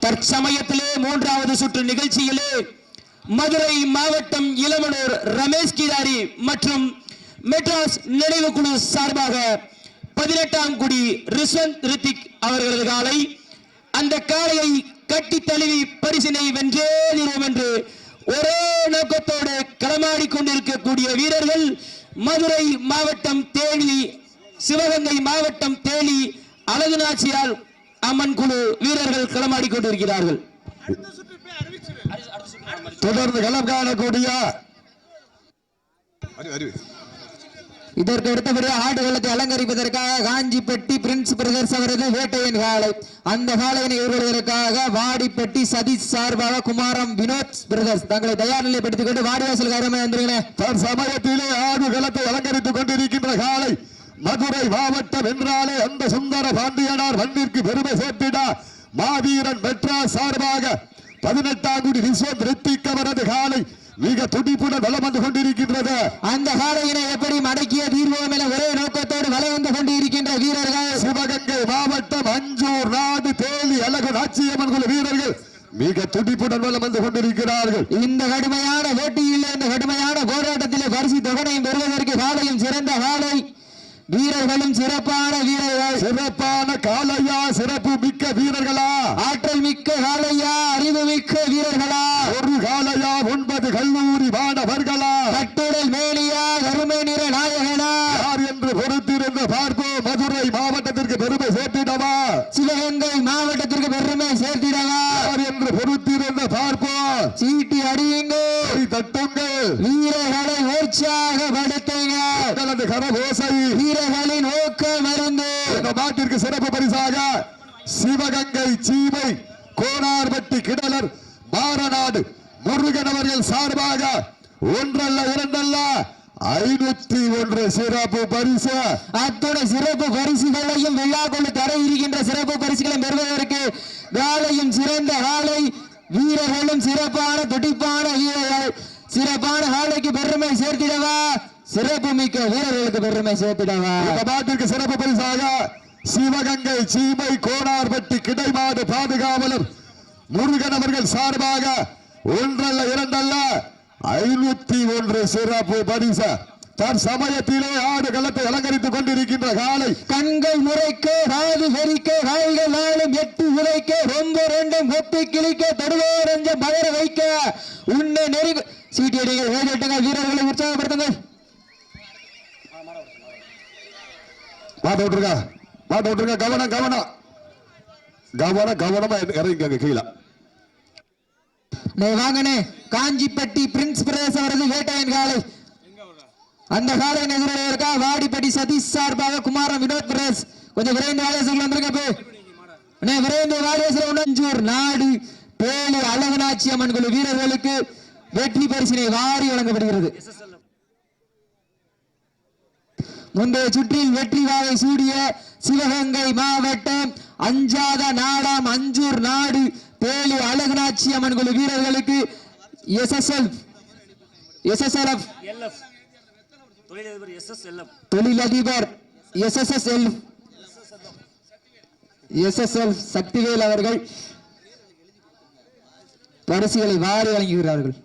தற்சமயத்திலே மூன்றாவது சுற்று நிகழ்ச்சியிலே மதுரை மாவட்டம் இளமனூர் ரமேஷ் கிதாரி மற்றும் மெட்ராஸ் நினைவு குழு சார்பாக பதினெட்டாம் குடி ரிஸ்வந்த் ரித்திக் அவர்களது காலை அந்த காளையை கட்டி தழுவி பரிசினை வென்றே நிறுவோம் என்று ஒரே நோக்கத்தோடு களமாடி கொண்டிருக்கக்கூடிய வீரர்கள் மதுரை மாவட்டம் தேனி சிவகங்கை மாவட்டம் தேனி அழகுநாச்சியார் அம்மன் குழு வீரர்கள் களமாடி கொண்டிருக்கிறார்கள். தொடர்ந்து களம் காணக்கூடிய. இதற்கு அடுத்தபடி ஆடுகளத்தை அலங்கரிப்பதற்காக காஞ்சிப்பட்டி பிரின்ஸ் பிரதர்ஸ் அவரது வேட்டையன் காலை. அந்த காலையினை எதிர்கொள்வதற்காக வாடிப்பட்டி சதீஷ் சார்பாக குமாரம் வினோத் பிரதர்ஸ் தங்களை தயார் நிலைப்படுத்திக் கொண்டு வாடிவாசல் காரமே வந்துருங்களேன் தற்சமயத்திலே ஆடு அலங்கரித்துக் கொண்டிருக்கின்ற காலை. மதுரை மாவட்டம் என்றாலே அந்த சுந்தர பாண்டியனார் மண்ணிற்கு பெருமை சேர்த்திட. மாவீரன் மெட்ராஸ் சார்பாக பதினெட்டாம் குடி விஸ்வம் ரித்திக் அவரது காலை மிக துடிப்புடன் வலம் வந்து கொண்டிருக்கின்றது. அந்த காலையினை எப்படி மடக்கிய தீர்வோம் என ஒரே நோக்கத்தோடு வலை வந்து கொண்டு இருக்கின்ற வீரர்கள்? சிவகங்கை மாவட்டம் அஞ்சூர் நாடு தேலி அழகு நாச்சியம்மன் குழு வீரர்கள் மிக துடிப்புடன் வலம் வந்து கொண்டிருக்கிறார்கள். இந்த கடுமையான போட்டியில் இந்த கடுமையான போராட்டத்திலே பரிசு தொகையும் பெறுவதற்கு காலையும் சிறந்த காலை. வீரர்களும் சிறப்பான வீரர்கள். சிறப்பான காலையா சிறப்பு மிக்க வீரர்களா? ஆற்றல் மிக்க காலையா அறிவு மிக்க வீரர்களா? ஒரு காலையா ஒன்பது கல்லூரி மாணவர்களா? கட்டுடல் மேலியா கருமை நிற நாயகனா? யார் என்று பொறுத்திருந்து பார்ப்போம். மதுரை மாவட்டத்திற்கு பெருமை சேர்த்திடவா? சிவகங்கை மாவட்டத்திற்கு பெருமை சேர்த்திடவா? யார் என்று பொறுத்திருந்து பார்ப்போம். சீட்டி அடியுங்கள். தட்டுங்கள். வீரர்களை உற்சாகப்படுத்துங்க உங்களது கரகோசை வீரர்களின் நோக்க மருந்து. இந்த நாட்டிற்கு சிறப்பு பரிசாக சிவகங்கை சீமை கோனார்பட்டி கிடலர் பாரநாடு முருகன் அவர்கள் சார்பாக ஒன்றல்ல இரண்டல்ல ஐநூத்தி ஒன்று சிறப்பு பரிசு. அத்துடன் சிறப்பு பரிசுகளையும் விழா கொண்டு தர இருக்கின்ற சிறப்பு பரிசுகளை பெறுவதற்கு வேலையும் சிறந்த வேலை வீரர்களும் சிறப்பான துடிப்பான வீரர்கள் சிறப்பான காலைக்கு பெருமை சேர்த்திடவா சிறப்பு மிக்க வீரர்களுக்கு பெருமை சேர்த்திடவா. இந்த சிறப்பு பரிசாக சிவகங்கை சீமை கோனார்பட்டி கிடைமாடு பாதுகாவலர் முருகன் அவர்கள் சார்பாக ஒன்றல்ல இரண்டல்ல ஐநூத்தி ஒன்று சிறப்பு பரிசு. தன் சமயத்திலே ஆடு களத்தை அலங்கரித்துக் கொண்டிருக்கின்ற காலை கண்கள் முறைக்க காது வெறிக்க கால்கள் நாளும் எட்டு உரைக்க ரொம்ப ரெண்டும் கொத்தி கிழிக்க தடுவோரஞ்ச மலர வைக்க உன்னை நெருங்க சீட்டியடிகள் வீரர்களை உற்சாகப்படுத்துங்கள். மாட்ட விட்டுருக்கா மாட்ட விட்டுருக்கா கவனம் கவனம். கவனம் கவனமா இறங்கிங்க கீழே. நே வாங்கனே காஞ்சிப்பட்டி பிரின்ஸ் பிரதேச அவரது வேட்டையின் காலை. அந்த காலை இருக்கா? வாடிப்பட்டி சதீஷ் சார்பாக குமாரம் வினோத் பிரதேஷ். கொஞ்சம் விரைந்து வாடகை வந்திருக்க போய் விரைந்து வாடகை உணஞ்சூர் நாடு பேலி அழகனாட்சி அம்மன் குழு வீரர்களுக்கு வெற்றி பரிசினை வாரி வழங்கப்படுகிறது. முந்தைய சுற்றில் வெற்றி வாகை சூடிய சிவகங்கை மாவட்டம் அஞ்சாத நாடாம் அஞ்சூர் நாடு பேலி அழகுநாச்சி அம்மன் குழு வீரர்களுக்கு எஸ்எஸ்எல் எஸ்எஸ்எல்எஃப். தொழிலதிபர் எஸ்எஸ்எஸ்எல். எஸ்எஸ்எல் சக்திவேல் அவர்கள் பரிசுகளை வாரி வழங்குகிறார்கள்.